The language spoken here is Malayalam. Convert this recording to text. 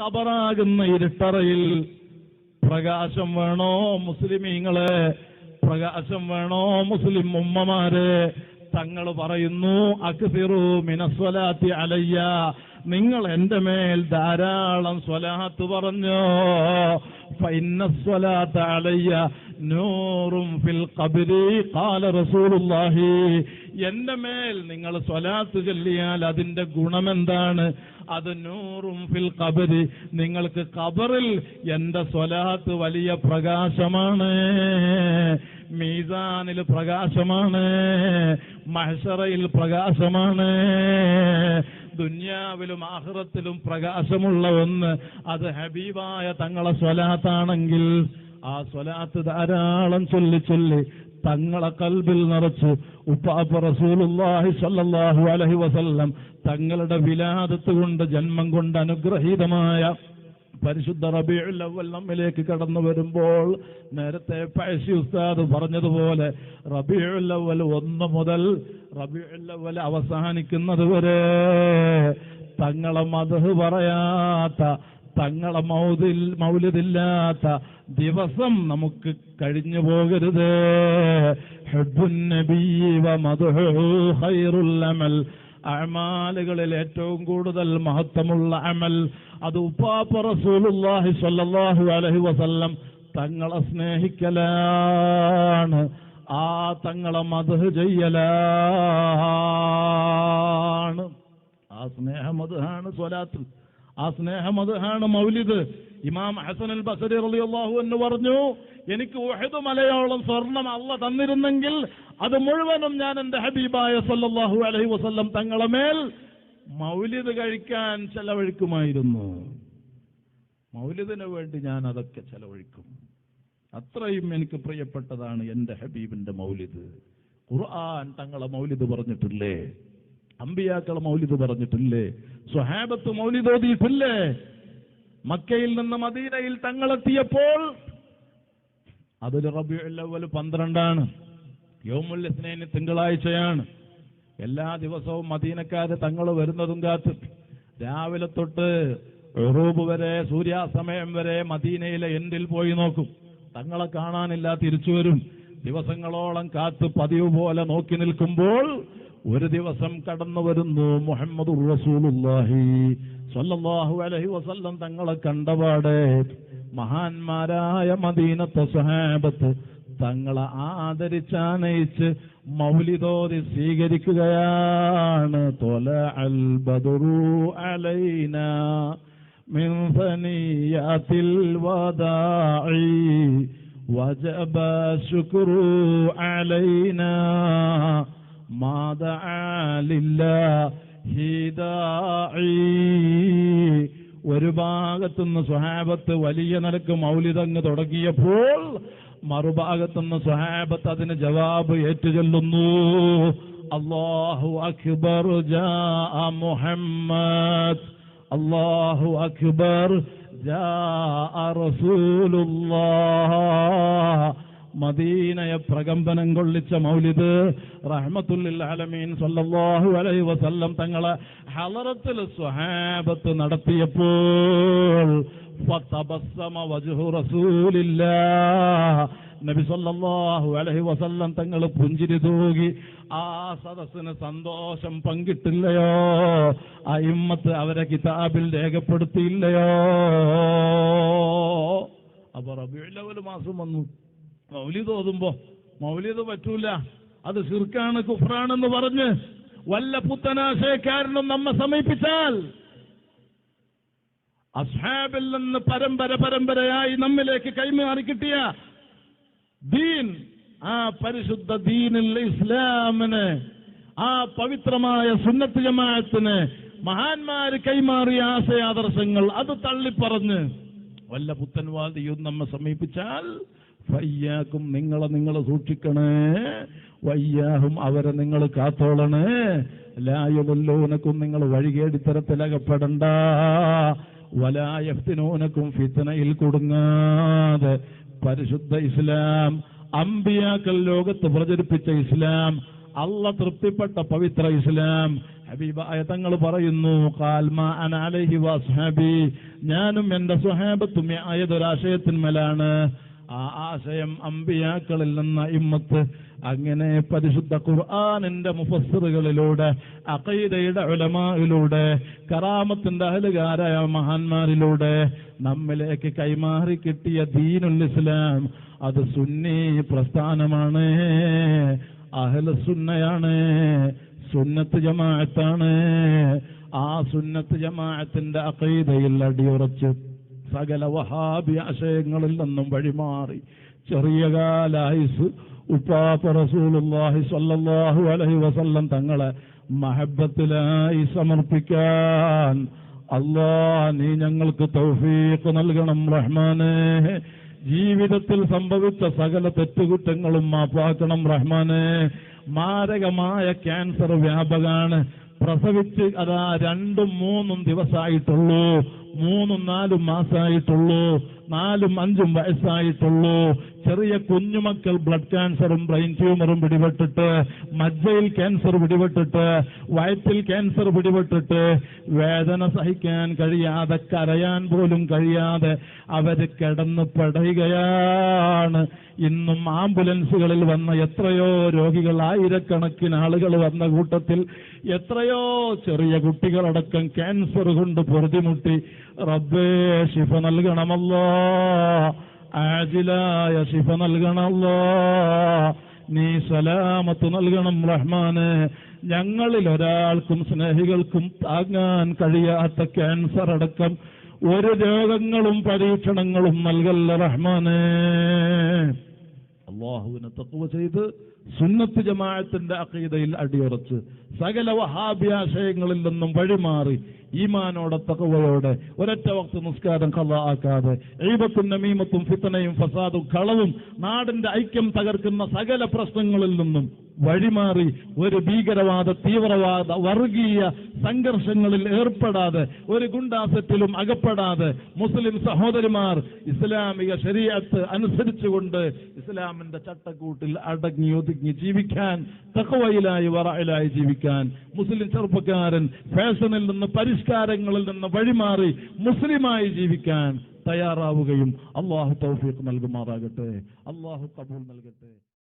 കബറാകുന്ന ഇരുട്ടറയിൽ പ്രകാശം വേണോ മുസ്ലിമീങ്ങളെ? പ്രകാശം വേണോ മുസ്ലിം ഉമ്മമാരെ? തങ്ങൾ പറയുന്നു അക്സിറു മിനസ്വലാത്തി അലയ്യ. നിങ്ങൾ എന്റെ മേൽ ധാരാളം സ്വലാത്ത് പറഞ്ഞോ? ഫിൽ റസൂലുള്ളാഹി. എന്റെ മേൽ നിങ്ങൾ സ്വലാത്ത് ചൊല്ലിയാൽ അതിന്റെ ഗുണമെന്താണ്? അത് നൂറും ഫിൽ കബരി നിങ്ങൾക്ക് കബറിൽ എന്റെ സ്വലാത്ത് വലിയ പ്രകാശമാണ്. മീസാനിൽ പ്രകാശമാണ്. മഹസറയിൽ പ്രകാശമാണ്. ദുന്യാവിലും ആഹ്റത്തിലും പ്രകാശമുള്ള ഒന്ന് അത് ഹബീബായ തങ്ങളെ സ്വലാത്താണെങ്കിൽ. ആ സ്വലാത്ത് ധാരാളം ചൊല്ലി ചൊല്ലി തങ്ങളെ കൽബിൽ നിറച്ച്. ഉപ്പാപ്പ റസൂലുല്ലാഹി സല്ലല്ലാഹു അലൈഹി വസല്ലം തങ്ങളുടെ വിലാദത്ത് കൊണ്ട് ജന്മം കൊണ്ട് അനുഗ്രഹീതമായ പരിശുദ്ധ റബീഉൽ അവൽ നമ്മിലേക്ക് കടന്നു വരുമ്പോൾ നേരത്തെ പഴശ്ശി ഉസ്താദ് പറഞ്ഞതുപോലെ റബീഉൽ അവൽ ഒന്ന് മുതൽ റബീഉൽ അവൽ അവസാനിക്കുന്നത് വരെ തങ്ങളെ മതഹ് പറയാത്ത തങ്ങളെ മൗതിൽ മൗലിതില്ലാത്ത ദിവസം നമുക്ക് കഴിഞ്ഞു പോകരുത്. ഹെബുന്നബീവ മധുഹൈറുല്ലമൽ അമാലുകളിൽ ഏറ്റവും കൂടുതൽ മഹത്വമുള്ള അമൽ അത് ഉപ്പാപ്പ റസൂലുള്ളാഹി സ്വല്ലല്ലാഹു അലൈഹി വസല്ലം തങ്ങളെ സ്നേഹിക്കലാണ്. ആ തങ്ങളെ മധു ചെയ്യലാണ്. ആ സ്നേഹമതാണ് സ്വലാത്ത്. ആ സ്നേഹമതാണ് മൗലിദ്. ഇമാം ഹസൻ അൽ ബസരി റളിയല്ലാഹു എന്ന് പറഞ്ഞു എനിക്ക് ഉഹദ് മലയോളം സ്വർണം അല്ല തന്നിരുന്നെങ്കിൽ അത് മുഴുവനും ഞാൻ എന്റെ ഹബീബായ സല്ലല്ലാഹു അലൈഹി വസല്ലം തങ്ങളെ മേൽ മൗലിദ് കഴിക്കാൻ ചെലവഴിക്കുമായിരുന്നു. മൗലിദിന് വേണ്ടി ഞാൻ അതൊക്കെ ചെലവഴിക്കും. അത്രയും എനിക്ക് പ്രിയപ്പെട്ടതാണ് എന്റെ ഹബീബിന്റെ മൗലിദ്. ഖുർആൻ തങ്ങളെ മൗലിദ് പറഞ്ഞിട്ടില്ലേ? അമ്പിയാക്കളെ മൗലിദ് പറഞ്ഞിട്ടില്ലേ? സ്വഹാബത്ത് മൗലിദ് ഓതിയിട്ടില്ലേ? മക്കയിൽ നിന്ന് മദീനയിൽ തങ്ങളെത്തിയപ്പോൾ അതൊരു റബിയുൽ അവ്വൽ പന്ത്രണ്ടാണ്. യോമുൽ തിങ്കളാഴ്ചയാണ്. എല്ലാ ദിവസവും മദീനക്കാര് തങ്ങൾ വരുന്നതും കാത്ത് രാവിലെ തൊട്ട് റൂബ് വരെ സൂര്യാസ്തമയം വരെ മദീനയിലെ എൻഡിൽ പോയി നോക്കും. തങ്ങളെ കാണാനില്ല തിരിച്ചു വരും. ദിവസങ്ങളോളം കാത്ത് പതിവ് പോലെ നോക്കി നിൽക്കുമ്പോൾ ഒരു ദിവസം കടന്നു വരുന്നു മുഹമ്മദ് റസൂലുള്ളാഹി സ്വല്ലല്ലാഹു അലൈഹി വസല്ലം തങ്ങളെ കണ്ടപാടെ മഹാന്മാരായ മദീനത്തെ സ്വഹാബത്ത് തങ്ങളെ ആദരിച്ചാനയിച്ച് മൗലിദോതി സ്വീകരിക്കുകയാണ് തൊല അൽ ബദറു അലൈന من ثنيات الوداع وجب الشكر علينا ما دعا لله داعي ഒരു ഭാഗത്തുനിന്ന് സ്വഹാബത്ത് വലിയ നിലക്ക് മൗലിതങ്ങ് തുടങ്ങിയപ്പോൾ മറുഭാഗത്തുനിന്ന് സ്വഹാബത്ത് അതിന് ജവാബ് ഏറ്റുചൊല്ലുന്നു അള്ളാഹു അക്ബർ ജാ മുഹമ്മദ് അള്ളാഹു അക്ബർ ജാ റസൂലുള്ളാഹ് മദീനയെ പ്രകമ്പനം കൊള്ളിച്ച മൗലിദ് റഹ്മത്തുല്ലിൽ ആലമീൻ സല്ലല്ലാഹു അലൈഹി വസല്ലം തങ്ങളെ ഹലറത്തിൽ സ്വഹാബത്ത് നടത്തിയപ്പോൾ നബി സല്ലല്ലാഹു അലൈഹി വസല്ലം തങ്ങൾ പുഞ്ചിരി തൂകി ആ സദസ്സിന് സന്തോഷം പങ്കിട്ടില്ലയോ? ആ ഇമ്മത്ത് അവരെ കിതാബിൽ രേഖപ്പെടുത്തിയില്ലയോ? അപ്പൊ റബിയുള്ള ഒരു മാസം വന്നു. മൗലിദ് ഓതുമ്പോ മൗലിദ് പറ്റൂല. അത് ശിർക്കാണ് കുഫ്രാണെന്ന് പറഞ്ഞ് വല്ല പുത്തനാശയക്കാരനും നമ്മെ സമീപിച്ചാൽ അസ്ഹാബിൽ നിന്ന് പരമ്പര പരമ്പരയായി നമ്മിലേക്ക് കൈമാറി കിട്ടിയ ദീൻ ആ പരിശുദ്ധ ദീനിൽ ഇസ്ലാമിന് ആ പവിത്രമായ സുന്നത്ത് ജമാഅത്തിന് മഹാന്മാര് കൈമാറിയ ആശയാദർശങ്ങൾ അത് തള്ളിപ്പറഞ്ഞ് വല്ല പുത്തൻവാദിയും നമ്മെ സമീപിച്ചാൽ ഫയ്യാക്കും നിങ്ങളെ നിങ്ങൾ സൂക്ഷിക്കണേ. വയ്യാഹും അവരെ നിങ്ങൾ കാത്തോളണേ. ലായുവല്ലോനക്കും നിങ്ങൾ വഴികേടിത്തരത്തിലകപ്പെടണ്ട വലായഫ്തിനോനക്കും ഫിത്തനയിൽ കുടുങ്ങാതെ. പരിശുദ്ധ ഇസ്ലാം അമ്പിയാക്കൽ ലോകത്ത് പ്രചരിപ്പിച്ച ഇസ്ലാം അല്ല തൃപ്തിപ്പെട്ട പവിത്ര ഇസ്ലാം. ഹബീബായ തങ്ങൾ പറയുന്നു കാൽമാ ഞാനും എന്റെ സുഹാബത്തും ആയതൊരാശയത്തിന്മേലാണ്. ആ ആശയം അമ്പിയാക്കളിൽ നിന്ന് ഇമ്മത്ത് അങ്ങനെ പരിശുദ്ധ ഖുർആാനിന്റെ മുഫസ്സിറുകളിലൂടെ അഖൈദയുടെ ഉലമായിലൂടെ കറാമത്തിന്റെ അഹലുകാരായ മഹാന്മാരിലൂടെ നമ്മിലേക്ക് കൈമാറി കിട്ടിയ ദീനുൽ ഇസ്ലാം അത് സുന്നി പ്രസ്ഥാനമാണ് അഹല സുന്നയാണ് സുന്നത്ത് ജമാഅത്താണ്. ആ സുന്നത്ത് ജമാഅത്തിന്റെ അഖീദയിൽ അടിയുറച്ച് സകല വഹാബി ആശയങ്ങളിൽ നിന്നും വഴിമാറി. ചെറിയ കാലായുസ് ഉപ്പാപ്പ റസൂലുള്ളാഹി സ്വല്ലല്ലാഹു അലൈഹി വസല്ലം തങ്ങളെ മഹബത്തിലായി സമർപ്പിക്കാൻ അല്ലാ നീ ഞങ്ങൾക്ക് തൗഫീഖ് നൽകണം റഹ്മാനേ. ജീവിതത്തിൽ സംഭവിച്ച സകല തെറ്റുകുറ്റങ്ങളും മാപ്പാക്കണം റഹ്മാനെ. മാരകമായ ക്യാൻസർ വ്യാപകാണ് പ്രസവിച്ച് അതാ രണ്ടും മൂന്നും ദിവസമായിട്ടുള്ളൂ. മൂന്നും നാലും മാസമായിട്ടുള്ളൂ. നാലും അഞ്ചും വയസ്സായിട്ടുള്ളൂ. ചെറിയ കുഞ്ഞുമക്കൾ ബ്ലഡ് ക്യാൻസറും ബ്രെയിൻ ട്യൂമറും പിടിപെട്ടിട്ട് മജ്ജയിൽ ക്യാൻസർ പിടിപെട്ടിട്ട് വയറ്റിൽ ക്യാൻസർ പിടിപെട്ടിട്ട് വേദന സഹിക്കാൻ കഴിയാതെ കരയാൻ പോലും കഴിയാതെ അവർ കിടന്ന് പടയുകയാണ്. ഇന്നും ആംബുലൻസുകളിൽ വന്ന എത്രയോ രോഗികൾ ആയിരക്കണക്കിന് ആളുകൾ വന്ന കൂട്ടത്തിൽ എത്രയോ ചെറിയ കുട്ടികളടക്കം ക്യാൻസർ കൊണ്ട് പൊറുതിമുട്ടി. റബ്ബേ ശിഫ നൽകണമല്ലോ. ആജിലായ ശിഫ നൽകണം നീ സലാമത്ത് നൽകണം റഹ്മാന്. ഞങ്ങളിൽ ഒരാൾക്കും സ്നേഹികൾക്കും താങ്ങാൻ കഴിയാത്ത ക്യാൻസർ അടക്കം ഒരു രോഗങ്ങളും പരീക്ഷണങ്ങളും നൽകല്ല റഹ്മാനേ. അള്ളാഹുവിനെ തക്കുവ ചെയ്ത് സുന്നത്ത് ജമാഅത്തിന്റെ അക്കീതയിൽ അടിയുറച്ച് സകല വഹാഭ്യാശയങ്ങളിൽ നിന്നും വഴിമാറി ഈമാനോടെ തകവയോടെ ഒരൊറ്റ വക്ത നിസ്കാരം കഥ ആക്കാതെ എഴുപത്തും നമീമത്തും ഫിത്തനയും ഫസാദും കളവും നാടിന്റെ ഐക്യം തകർക്കുന്ന സകല പ്രശ്നങ്ങളിൽ നിന്നും വഴിമാറി ഒരു ഭീകരവാദ തീവ്രവാദ വർഗീയ സംഘർഷങ്ങളിൽ ഏർപ്പെടാതെ ഒരു ഗുണ്ടാസറ്റിലും അകപ്പെടാതെ മുസ്ലിം സഹോദരിമാർ ഇസ്ലാമിക ശരീരത്ത് അനുസരിച്ചുകൊണ്ട് ഇസ്ലാമിന്റെ ചട്ടക്കൂട്ടിൽ അടങ്ങി ഒതുങ്ങി ജീവിക്കാൻ തക്കവയിലായി വറയിലായി ജീവിക്കാൻ മുസ്ലിം ചെറുപ്പക്കാരൻ ഫാഷനിൽ നിന്ന് പരിഷ്കാരങ്ങളിൽ നിന്ന് വഴിമാറി മുസ്ലിമായി ജീവിക്കാൻ തയ്യാറാവുകയും അള്ളാഹു തൗഫീഖ് നൽകുമാറാകട്ടെ. അള്ളാഹു കബൂൽ നൽകട്ടെ.